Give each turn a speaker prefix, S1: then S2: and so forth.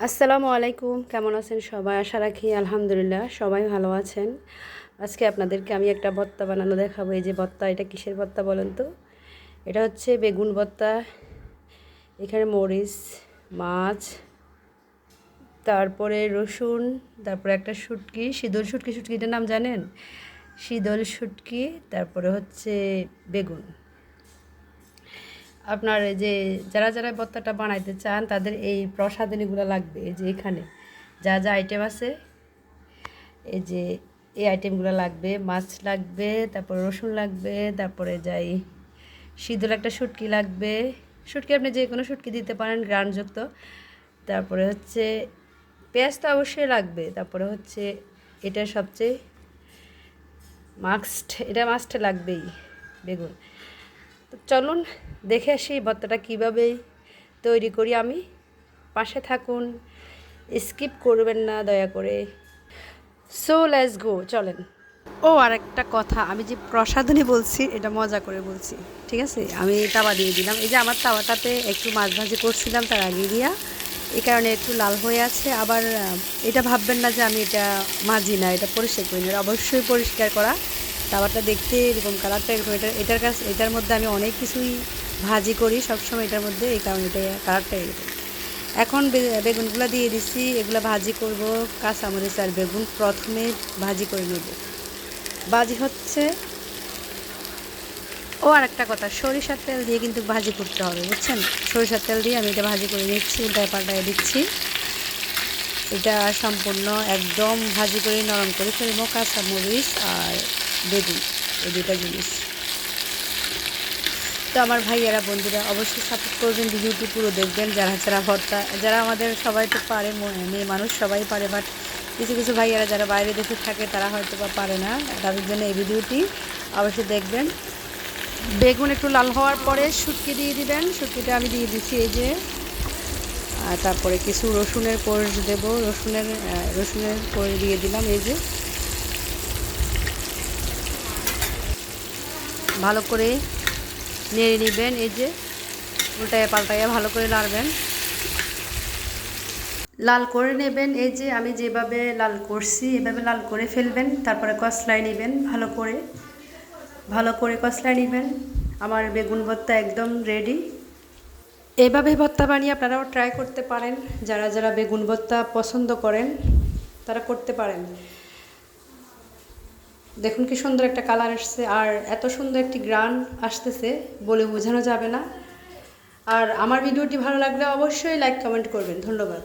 S1: আসসালামু আলাইকুম, কেমন আছেন সবাই? আশা রাখি আলহামদুলিল্লাহ সবাই ভালো আছেন। আজকে আপনাদেরকে আমি একটা ভর্তা বানানো দেখাবো। এই যে ভর্তা, এটা কিসের ভর্তা বলেন তো? এটা হচ্ছে বেগুন ভর্তা, এখানে মরিচ, মাছ, তারপরে রসুন, তারপরে একটা শুটকি, শীতল শুটকি, শুটকিটার নাম জানেন? শীতল শুটকি, তারপরে হচ্ছে বেগুন। আপনার যে যারা যারা ভর্তাটা বানাইতে চান, তাদের এই প্রসাধনীগুলো লাগবে, এই যে এখানে। যা যা আইটেম আছে, এই যে এই আইটেমগুলো লাগবে, মাছ লাগবে, তারপর রসুন লাগবে, তারপরে যাই সিঁদুর, একটা শুটকি লাগবে। শুটকি আপনি যে কোনো শুটকি দিতে পারেন, গ্রানযুক্ত। তারপরে হচ্ছে পেঁয়াজ তো অবশ্যই লাগবে, তারপরে হচ্ছে এটা সবচেয়ে মাস্ট এটা মাস্ট লাগবেই, বেগুন। চলুন দেখে আসি ভর্তাটা কীভাবে তৈরি করি। আমি পাশে থাকুন, স্কিপ করবেন না দয়া করে। সো লেটস গো চলেন। ও আর একটা কথা, আমি যে প্রসাধনী বলছি, এটা মজা করে বলছি, ঠিক আছে? আমি তাওয়া দিয়ে দিলাম। এই যে আমার তাওয়াটাতে একটু মাছ ভাজি করছিলাম তার আগে দিয়া এই কারণে একটু লাল হয়ে আছে। আবার এটা ভাববেন না যে আমি এটা মাজি না, এটা পরিষ্কার করি না অবশ্যই পরিষ্কার করা। তাওয়াটা দেখতে এরকম কালারটা এরকম, এটা, এটার কাছে, এটার মধ্যে আমি অনেক কিছুই ভাজি করি, সবসময় এটার মধ্যে, এই কারণে এটা কালারটা এরকম। এখন বেগুনগুলো দিয়ে দিচ্ছি, এগুলো ভাজি করব, কাঁচামরিচ আর বেগুন প্রথমে ভাজি করে নেব। ভাজি হচ্ছে, ও আর একটা কথা, সরিষার তেল দিয়ে কিন্তু ভাজি করতে হবে, বুঝছেন? সরিষার তেল দিয়ে আমি এটা ভাজি করে নিচ্ছি, উল্টায় পাল্টায় দিচ্ছি। এটা সম্পূর্ণ একদম ভাজি করে নরম করে ফেলব, কাঁচামরিচ আর বেগুন, এই দুটা জিনিস। তো আমার ভাইয়েরা, বন্ধুরা, অবশ্যই সাপোর্ট করবেন, ভিডিওটি পুরো দেখবেন, যারা যারা ভর্তা, যারা আমাদের সবাই তো পারে মেয়ে মানুষ সবাই পারে বাট কিছু কিছু ভাইয়েরা যারা বাইরে দেশে থাকে, তারা হয়তো বা পারে না। তাদের জন্য এই ভিডিওটি অবশ্যই দেখবেন। বেগুন একটু লাল হওয়ার পরে শুটকি দিয়ে দিবেন। শুটকিটা আমি দিয়ে দিচ্ছি এই যে। আর তারপরে কিছু রসুনের কোষ দেব। রসুনের রসুনের কোষ দিয়ে দিলাম এই যে। ভালো করে নেড়ে নেবেন, এই যে উল্টায় পাল্টাইয়া ভালো করে নাড়বেন। লাল করে নেবেন, এই যে আমি যেভাবে লাল করছি, এভাবে লাল করে ফেলবেন, তারপরে কসলায় নেবেন ভালো করে। ভালো করে কসলায় নেবেন, আমার বেগুন ভর্তা একদম রেডি এভাবে ভর্তা বানিয়ে আপনারাও ট্রাই করতে পারেন, যারা যারা বেগুন ভর্তা পছন্দ করেন, তারা করতে পারেন। দেখুন কি সুন্দর একটা কালার আসছে, আর এত সুন্দর একটি গ্রান আসতেছে বলে বোঝানো যাবে না। আর আমার ভিডিওটি ভালো লাগলে অবশ্যই লাইক কমেন্ট করবেন। ধন্যবাদ।